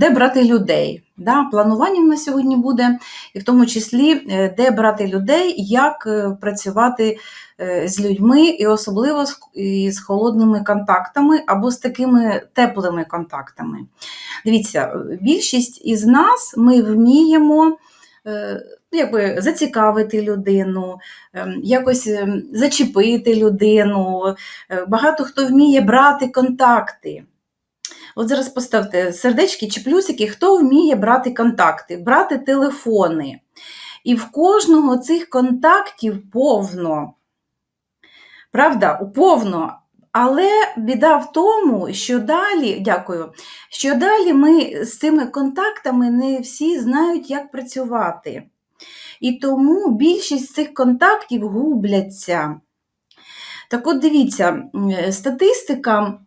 де брати людей. Да? Планування в нас сьогодні буде, і в тому числі, е, де брати людей, як е, працювати е, з людьми, і особливо з, холодними контактами або з такими теплими контактами. Дивіться, більшість із нас ми вміємо. Якби зацікавити людину, ем, якось ем, зачепити людину. Багато хто вміє брати контакти. От зараз поставте сердечки чи плюсики, хто вміє брати контакти, брати телефони. І в кожного цих контактів повно. Правда, повно. Але біда в тому, що далі, дякую, що далі ми з цими контактами не всі знають, як працювати. І тому більшість цих контактів губляться. Так от дивіться, статистика.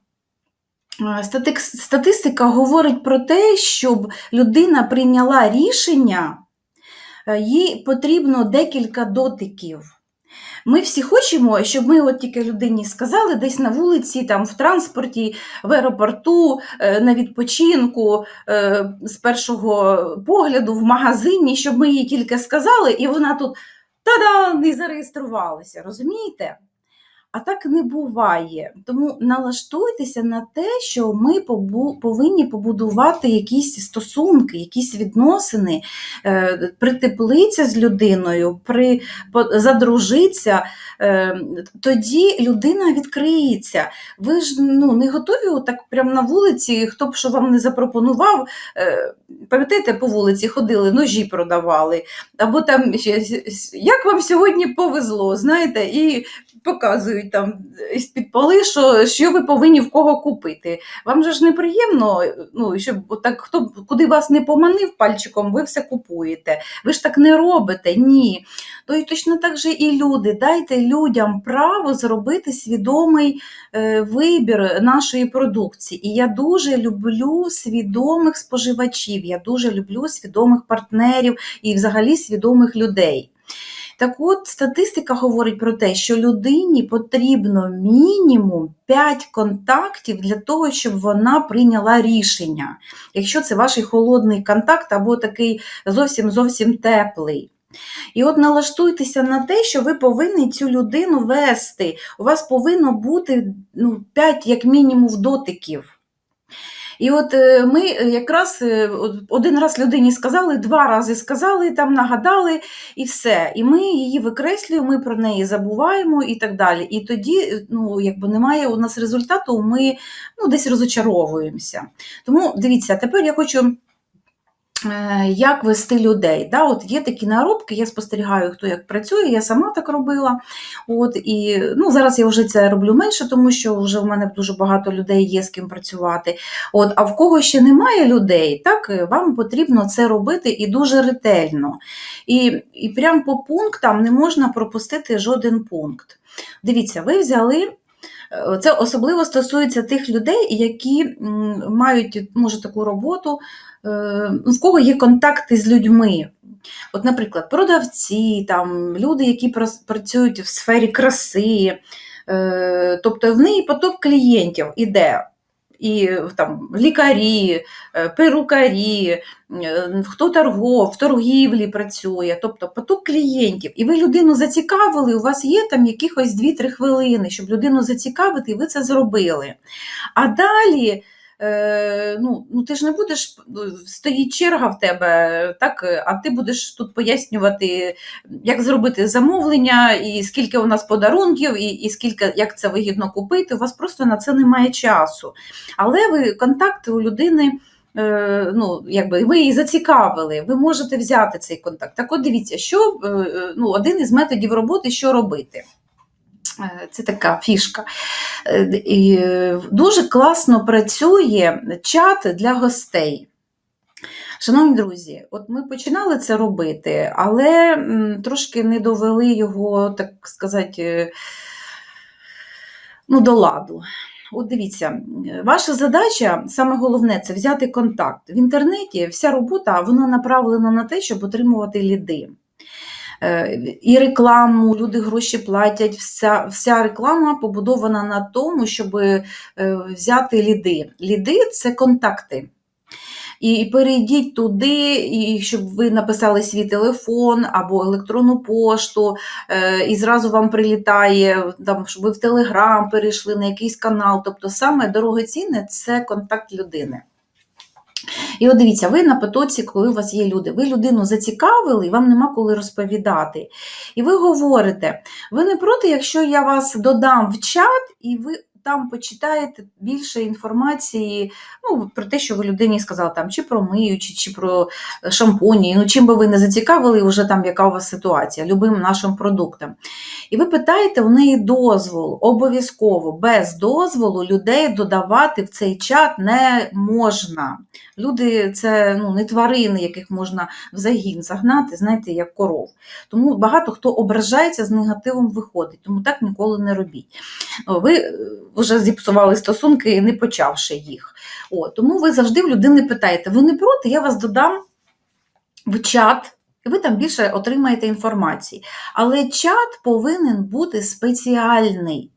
Е, Статистика говорить про те, щоб людина прийняла рішення, е, їй потрібно декілька дотиків. Ми всі хочемо, щоб ми от тільки людині сказали десь на вулиці, там, в транспорті, в аеропорту, е, на відпочинку, з першого погляду, в магазині, щоб ми їй тільки сказали, і вона тут та-да, не зареєструвалася, розумієте? А так не буває. Тому налаштуйтеся на те, що ми повинні побудувати якісь стосунки, якісь відносини, е, притеплитися з людиною, при, задружитися. Е, тоді людина відкриється. Ви ж ну, не готові так прямо на вулиці, хто б що вам не запропонував. Пам'ятаєте, по вулиці ходили, ножі продавали, або там як вам сьогодні повезло, знаєте, і показують там з-під поли, що, що ви повинні в кого купити. Вам же ж неприємно, ну, щоб так, хто куди вас не поманив пальчиком, ви все купуєте. Ви ж так не робите, ні. То і точно так же і люди. Дайте людям право зробити свідомий е, вибір нашої продукції. І я дуже люблю свідомих споживачів, я дуже люблю свідомих партнерів і взагалі свідомих людей. Так от статистика говорить про те, що людині потрібно мінімум 5 контактів для того, щоб вона прийняла рішення. Якщо це ваш холодний контакт або такий зовсім зовсім теплий. І от налаштуйтеся на те, що ви повинні цю людину вести. У вас повинно бути ну, 5 як мінімум дотиків. І от е, ми якраз е, один раз людині сказали, два рази сказали, там нагадали і все. І ми її викреслюємо, ми про неї забуваємо і так далі. І тоді е, ну, якби немає у нас результату, ми ну, десь розочаровуємося. Тому дивіться, тепер я хочу. Е, Як вести людей? Да, от є такі наробки, я спостерігаю, хто як працює, я сама так робила. От, і, ну, зараз я вже це роблю менше, тому що вже в мене дуже багато людей є з ким працювати. От, а в кого ще немає людей, так, е, вам потрібно це робити і дуже ретельно. І, і прямо по пунктам не можна пропустити жоден пункт. Дивіться, ви взяли. Це особливо стосується тих людей, які мають може таку роботу, е, в кого є контакти з людьми. От, наприклад, продавці, там, люди, які працюють в сфері краси, е, тобто в неї поток клієнтів іде. І там лікарі, е, перукарі, е, хто торгов, в торгівлі працює, тобто поток клієнтів. І ви людину зацікавили, у вас є там якихось 2-3 хвилини, щоб людину зацікавити, і ви це зробили. А далі. Е, Ну, ну ти ж не будеш, стоїть черга в тебе, так, а ти будеш тут пояснювати, як зробити замовлення, і скільки у нас подарунків, і, і скільки, як це вигідно купити. У вас просто на це немає часу. Але ви контакти у людини. е, Ну, якби ви її зацікавили, ви можете взяти цей контакт. Так от дивіться, що е, ну, один із методів роботи, що робити. Е, Це така фішка. Е, і е, Дуже класно працює чат для гостей. Шановні друзі, от ми починали це робити, але трошки не довели його, так сказати, ну, до ладу. От дивіться, ваша задача, саме головне, це взяти контакт. В інтернеті вся робота вона направлена на те, щоб отримувати ліди. Е, І рекламу, люди гроші платять, вся, вся реклама побудована на тому, щоб е, взяти ліди. Ліди це контакти. і перейдіть туди, і щоб ви написали свій телефон або електронну пошту, е, і зразу вам прилітає, там, щоб ви в Телеграм перейшли на якийсь канал. Тобто саме дорогоцінне це контакт людини. І от дивіться, ви на потоці, коли у вас є люди, ви людину зацікавили, і вам нема коли розповідати. І ви говорите, ви не проти, якщо я вас додам в чат, і ви там почитаєте більше інформації ну, про те, що ви людині сказали, там, чи про миючі, чи про шампуні, ну чим би ви не зацікавили, вже там яка у вас ситуація, любим нашим продуктом. І ви питаєте у неї дозвол, обов'язково, без дозволу людей додавати в цей чат не можна. Люди це ну, не тварини, яких можна в загін загнати, знаєте, як коров. Тому багато хто ображається з негативом виходить, тому так ніколи не робіть. Ви е, вже зіпсували стосунки, не почавши їх. О, тому ви завжди в людини питаєте: ви не проти, я вас додам в чат. І ви там більше отримаєте інформації. Але чат повинен бути спеціальний.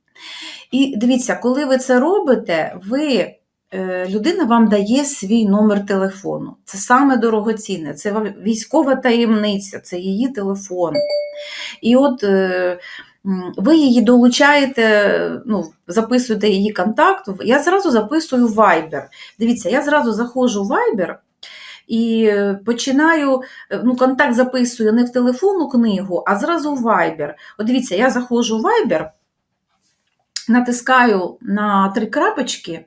І дивіться, коли ви це робите, ви, е, людина вам дає свій номер телефону. Це саме дорогоцінне, це військова таємниця, це її телефон. І от е, ви її долучаєте, ну, записуєте її контакт. Я зразу записую Viber. Дивіться, я зразу заходжу в Viber. І починаю, ну, контакт записую не в телефонну книгу, а зразу в Viber. От дивіться, я заходжу в Viber, натискаю на три крапочки,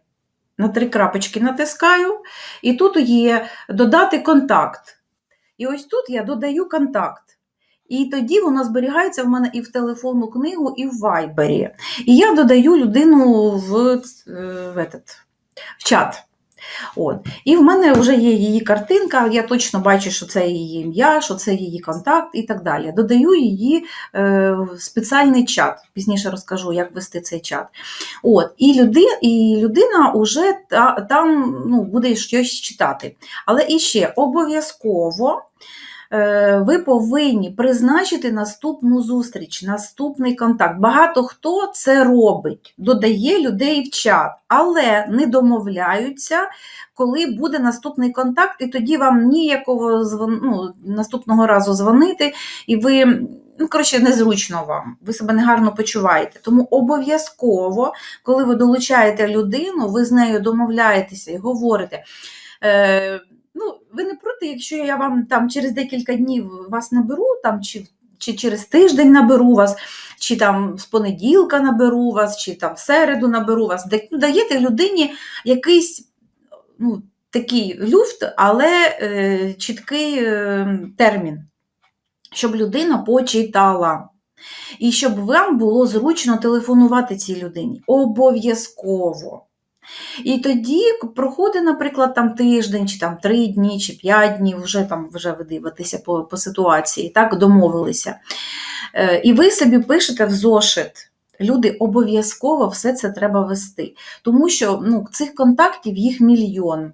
на три крапочки натискаю, і тут є додати контакт. І ось тут я додаю контакт. І тоді воно зберігається в мене і в телефонну книгу, і в Вайбері. І я додаю людину в, е, в, этот, в чат. От. І в мене вже є її картинка, я точно бачу, що це її ім'я, що це її контакт і так далі. Додаю її е, в спеціальний чат. Пізніше розкажу, як вести цей чат. От. І, люди, і людина вже та, там ну, буде щось читати. Але іще обов'язково. Е, Ви повинні призначити наступну зустріч, наступний контакт. Багато хто це робить, додає людей в чат, але не домовляються, коли буде наступний контакт, і тоді вам ніякого ну, наступного разу дзвонити, і ви, ну, коротше, незручно вам, ви себе негарно почуваєте. Тому обов'язково, коли ви долучаєте людину, ви з нею домовляєтеся і говорите. Ну, ви не проти, якщо я вам там через декілька днів вас наберу, там, чи, чи через тиждень наберу вас, чи там з понеділка наберу вас, чи там в середу наберу вас. Ну, Даєте людині якийсь ну, такий люфт, але е, чіткий е, термін, щоб людина почитала. І щоб вам було зручно телефонувати цій людині. Обов'язково. І тоді проходить, наприклад, там тиждень, чи там три дні, чи п'ять днів, вже там вже ви по, по ситуації, так, домовилися. Е, І ви собі пишете в зошит. Люди обов'язково все це треба вести, тому що ну, цих контактів їх мільйон.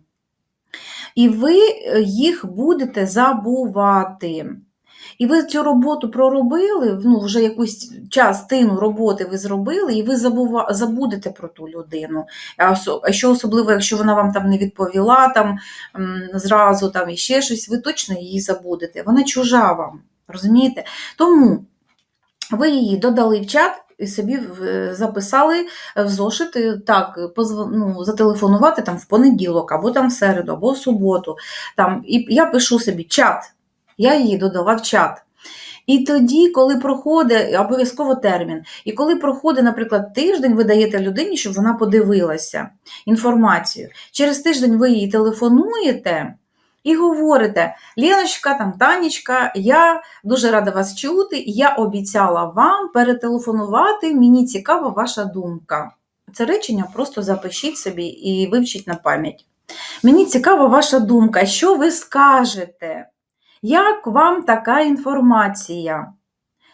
І ви е, їх будете забувати. І ви цю роботу проробили, ну, вже якусь частину роботи ви зробили, і ви забудете про ту людину. А що особливо, якщо вона вам там не відповіла там, зразу там, і ще щось, ви точно її забудете. Вона чужа вам, розумієте? Тому ви її додали в чат і собі записали в зошит, так, ну, зателефонувати там в понеділок, або там в середу, або в суботу. Там, і я пишу собі чат. Я її додала в чат. І тоді, коли проходить обов'язково термін, і коли проходить, наприклад, тиждень, ви даєте людині, щоб вона подивилася інформацію. Через тиждень ви їй телефонуєте і говорите: Леночка, там Танечка, я дуже рада вас чути. Я обіцяла вам перетелефонувати. Мені цікава ваша думка. Це речення просто запишіть собі і вивчіть на пам'ять. Мені цікава ваша думка, що ви скажете? Як вам така інформація?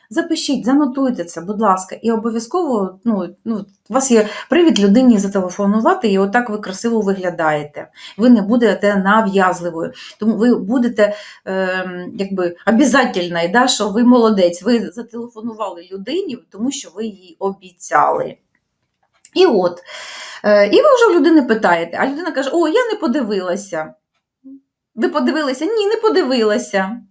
Запишіть, занотуйте це, будь ласка, і обов'язково ну, ну, у вас є привід людині зателефонувати, і отак ви красиво виглядаєте. Ви не будете нав'язливою. Тому ви будете е, якби обязательною, да, що ви молодець, ви зателефонували людині, тому що ви їй обіцяли. І от, е, і ви вже в людини питаєте, а людина каже: О, я не подивилася. Ви подивилися? Ні, не подивилася.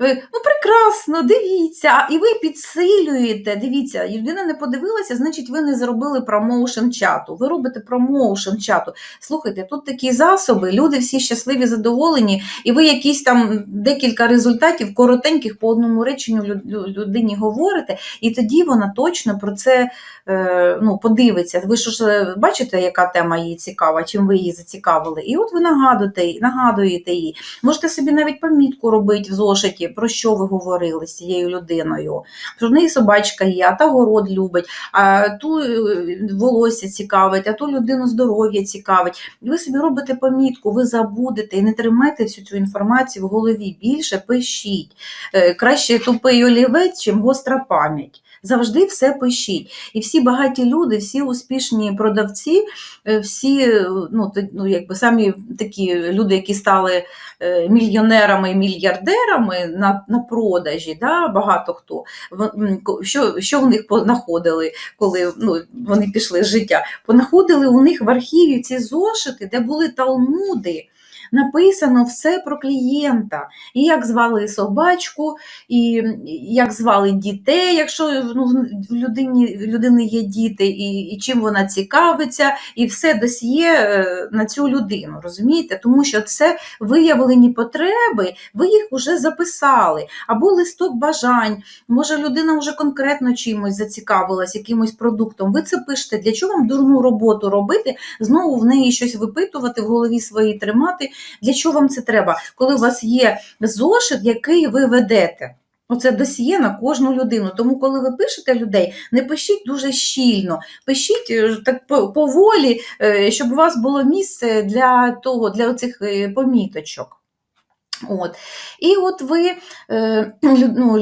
Ви, ну, прекрасно, дивіться. І ви підсилюєте. Дивіться, людина не подивилася, значить, ви не зробили промоушен чату. Ви робите промоушен чату. Слухайте, тут такі засоби, люди всі щасливі, задоволені, і ви якісь там декілька результатів коротеньких по одному реченню лю- лю- людині говорите, і тоді вона точно про це е, ну, подивиться. Ви ж бачите, яка тема їй цікава, чим ви її зацікавили. І от ви нагадуєте, нагадуєте їй. Можете собі навіть помітку робити в зошиті, про що ви говорили з цією людиною. Про неї собачка є, а та город любить, а ту е, волосся цікавить, а ту людину здоров'я цікавить. Ви собі робите помітку, ви забудете і не тримайте всю цю інформацію в голові. Більше пишіть. Е, Краще тупий олівець, чим гостра пам'ять. Завжди все пишіть. І всі багаті люди, всі успішні продавці, е, всі е, ну, ну, якби самі такі люди, які стали е, мільйонерами і мільярдерами на, на продажі, да, багато хто. Що, що в них понаходили, коли ну, вони пішли з життя? Понаходили у них в архіві ці зошити, де були талмуди. Написано все про клієнта, і як звали собачку, і як звали дітей, якщо ну, в людині, в людини є діти, і, і чим вона цікавиться, і все досьє е, на цю людину, розумієте? Тому що це виявлені потреби, ви їх вже записали, або листок бажань. Може, людина вже конкретно чимось зацікавилась, якимось продуктом. Ви це пишете, для чого вам дурну роботу робити, знову в неї щось випитувати, в голові своїй тримати. Для чого вам це треба? Коли у вас є зошит, який ви ведете. Оце досьє на кожну людину. Тому, коли ви пишете людей, не пишіть дуже щільно, пишіть е, так поволі, е, щоб у вас було місце для того, для цих поміточок. От. І от ви, е, ну,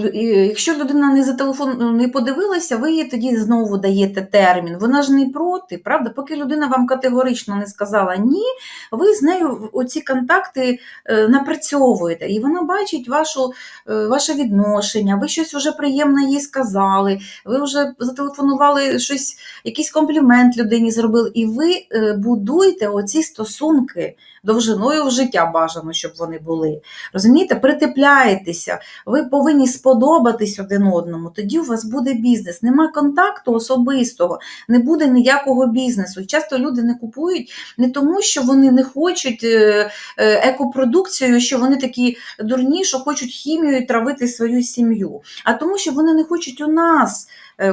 якщо людина не за ну, не подивилася, ви їй тоді знову даєте термін. Вона ж не проти, правда? Поки людина вам категорично не сказала ні, ви з нею оці контакти е, напрацьовуєте, і вона бачить вашу, е, ваше відношення, ви щось вже приємне їй сказали, ви вже зателефонували щось, якийсь комплімент людині зробили, і ви будуєте оці стосунки довжиною в життя бажано, щоб вони були. Розумієте, притепляєтеся, ви повинні сподобатись один одному, тоді у вас буде бізнес. Нема контакту особистого, не буде ніякого бізнесу. Часто люди не купують не тому, що вони не хочуть е, е, екопродукцію, що вони такі дурні, що хочуть хімію травити свою сім'ю, а тому, що вони не хочуть у нас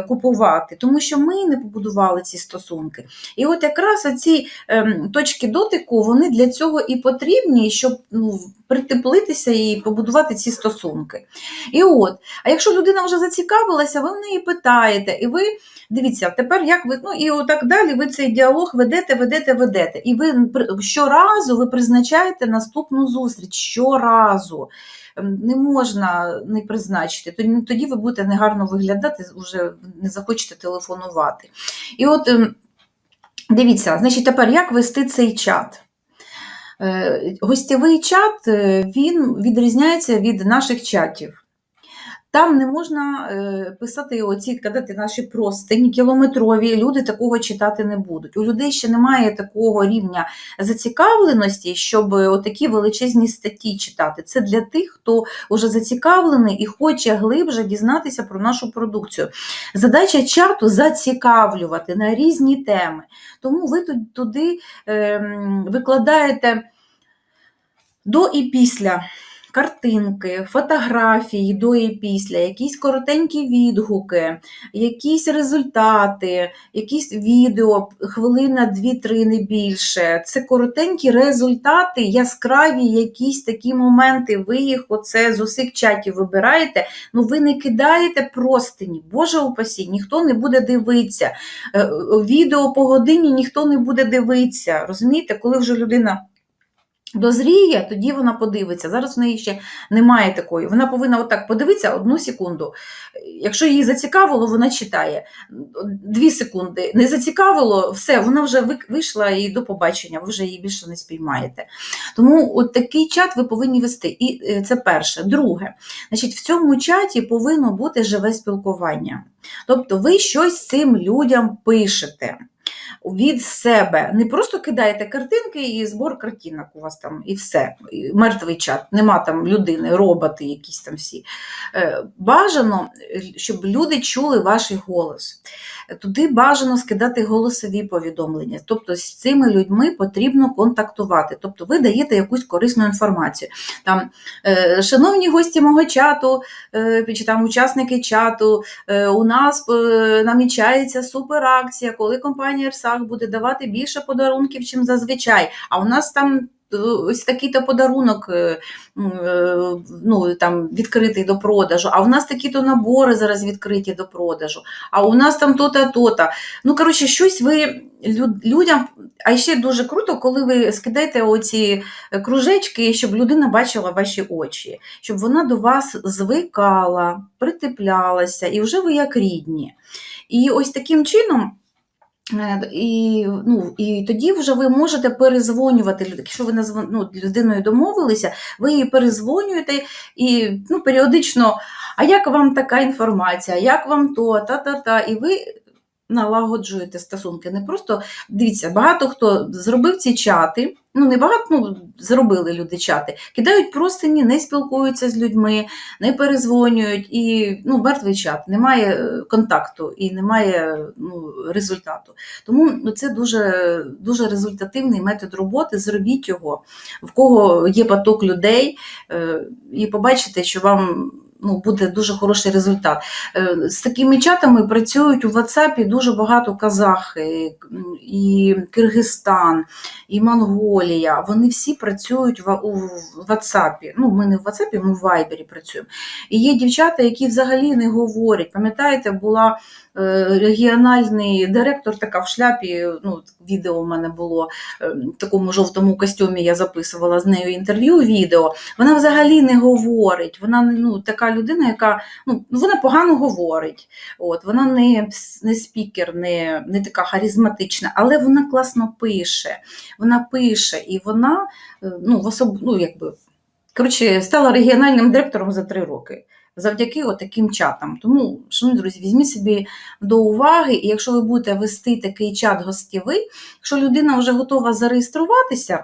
купувати, тому що ми не побудували ці стосунки. І от якраз оці ем, точки дотику вони для цього і потрібні, щоб ну, притеплитися і побудувати ці стосунки. І от, а якщо людина вже зацікавилася, ви в неї питаєте, і ви дивіться, тепер як ви, ну і отак далі ви цей діалог ведете, ведете, ведете. І ви щоразу ви призначаєте наступну зустріч. Щоразу. Ем, Не можна не призначити, тоді, ви будете негарно виглядати, вже не захочете телефонувати. І от ем, дивіться, значить, тепер як вести цей чат? Е, Гостєвий чат е, він відрізняється від наших чатів. Там не можна е, писати оці кадати наші простині кілометрові. Люди такого читати не будуть. У людей ще немає такого рівня зацікавленості, щоб отакі величезні статті читати. Це для тих, хто вже зацікавлений і хоче глибше дізнатися про нашу продукцію. Задача чату зацікавлювати на різні теми. Тому ви туди ем, викладаєте до і після. Картинки, фотографії до і після, якісь коротенькі відгуки, якісь результати, якісь відео, хвилина, дві-три, не більше. Це коротенькі результати, яскраві якісь такі моменти. Ви їх оце з усіх чатів вибираєте. Ну ви не кидаєте простині, Боже упасі, ніхто не буде дивитися. Е, е, Відео по годині ніхто не буде дивитися. Розумієте, коли вже людина. Дозріє, тоді вона подивиться. Зараз в неї ще немає такої. Вона повинна отак подивитися одну секунду. Якщо її зацікавило, вона читає. Дві секунди. Не зацікавило, все, вона вже вийшла і до побачення, ви вже її більше не спіймаєте. Тому от такий чат ви повинні вести. І е, це перше. Друге, значить, в цьому чаті повинно бути живе спілкування. Тобто ви щось цим людям пишете. Від себе. Не просто кидаєте картинки і збор картинок у вас там, і все. Мертвий чат, нема там людини, роботи якісь там всі. Е, Бажано, е, щоб люди чули ваш голос. Туди бажано скидати голосові повідомлення. Тобто з цими людьми потрібно контактувати. Тобто ви даєте якусь корисну інформацію. Там, е, Шановні гості мого чату, чи там учасники чату, у нас намічається суперакція, коли компанія Ерсах буде давати більше подарунків, чим зазвичай. А у нас там е, ось такий-то подарунок е, е, ну, там, відкритий до продажу, а у нас такі-то набори зараз відкриті до продажу, а у нас там то-то, то-то. Ну, коротше, щось ви людям. А ще дуже круто, коли ви скидаєте оці кружечки, щоб людина бачила ваші очі, щоб вона до вас звикала, притеплялася, і вже ви як рідні. І ось таким чином. Е, І, ну, і тоді вже ви можете перезвонювати. Якщо ви ну, людиною домовилися, ви її перезвонюєте і ну, періодично, а як вам така інформація, як вам то, та-та-та, і ви налагоджуєте стосунки. Не просто дивіться, багато хто зробив ці чати, ну не багато, ну зробили люди чати, кидають простині, не спілкуються з людьми, не перезвонюють, і ну, мертвий чат, немає е, контакту і немає ну, результату. Тому ну, це дуже, дуже результативний метод роботи. Зробіть його, в кого є поток людей, е, і побачите, що вам. Ну, буде дуже хороший результат. Е, З такими чатами працюють у WhatsApp дуже багато казахи, і Киргизстан, і Монголія. Вони всі працюють у WhatsApp. Ну, ми не в WhatsApp, ми в Viber працюємо. І є дівчата, які взагалі не говорять. Пам'ятаєте, була регіональний директор така в шляпі, ну, відео в мене було е, в такому жовтому костюмі, я записувала з нею інтерв'ю, відео. Вона взагалі не говорить. Вона ну, така людина, яка ну, вона погано говорить. От, вона не, не спікер, не, не така харизматична, але вона класно пише. Вона пише, і вона е, ну, в особ... ну, якби, коротше, стала регіональним директором за три роки. Завдяки таким чатам. Тому, шановні друзі, візьміть собі до уваги, і якщо ви будете вести такий чат гостєвий, якщо людина вже готова зареєструватися,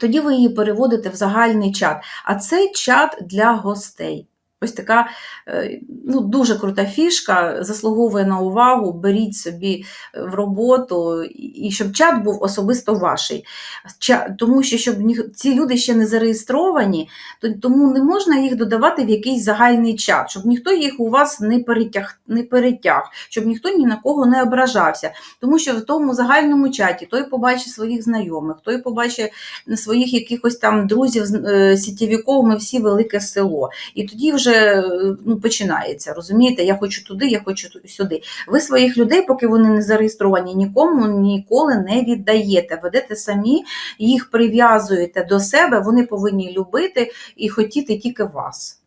тоді ви її переводите в загальний чат. А це чат для гостей. Ось така е, ну, дуже крута фішка, заслуговує на увагу, беріть собі е, в роботу, і щоб чат був особисто ваший. Тому що щоб ці люди ще не зареєстровані, то, тому не можна їх додавати в якийсь загальний чат, щоб ніхто їх у вас не перетяг, не перетяг, щоб ніхто ні на кого не ображався. Тому що в тому загальному чаті той побачить своїх знайомих, той побачить своїх якихось там друзів е, сітєвіков, ми всі велике село. І тоді вже е, ну, починається, розумієте, я хочу туди, я хочу сюди. Ви своїх людей, поки вони не зареєстровані, нікому ніколи не віддаєте. Ведете самі, їх прив'язуєте до себе, вони повинні любити і хотіти тільки вас.